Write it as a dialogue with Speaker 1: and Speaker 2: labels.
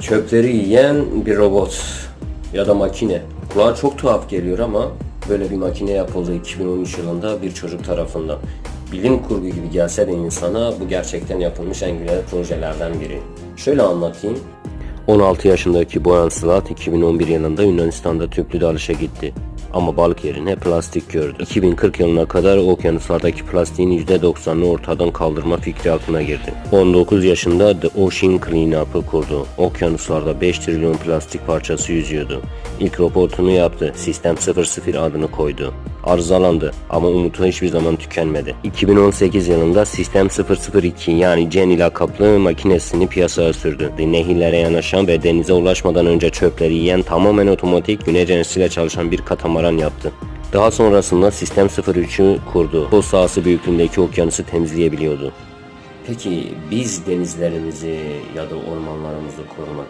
Speaker 1: Çöpleri yiyen bir robot ya da makine. Kulağa çok tuhaf geliyor ama böyle bir makine yapıldı 2013 yılında bir çocuk tarafından. Bilim kurgu gibi gelse de insana bu gerçekten yapılmış en güzel projelerden biri. Şöyle anlatayım. 16 yaşındaki Boyan Slat 2011 yılında Yunanistan'da tüplü dalışa gitti. Ama balık yerine plastik gördü. 2040 yılına kadar okyanuslardaki plastiğin %90'ını ortadan kaldırma fikri aklına girdi. 19 yaşında The Ocean Cleanup'ı kurdu. Okyanuslarda 5 trilyon plastik parçası yüzüyordu. İlk raportunu yaptı. Sistem 00 adını koydu. Arızalandı ama umutu hiçbir zaman tükenmedi. 2018 yılında Sistem 002 yani Jenny lakaplı makinesini piyasaya sürdü. Nehirlere yanaşan ve denize ulaşmadan önce çöpleri yiyen tamamen otomatik güneş enerjisiyle çalışan bir katamaran yaptı. Daha sonrasında Sistem 03'ü kurdu. Toz sahası büyüklüğündeki okyanusu temizleyebiliyordu. Peki biz denizlerimizi ya da ormanlarımızı korumak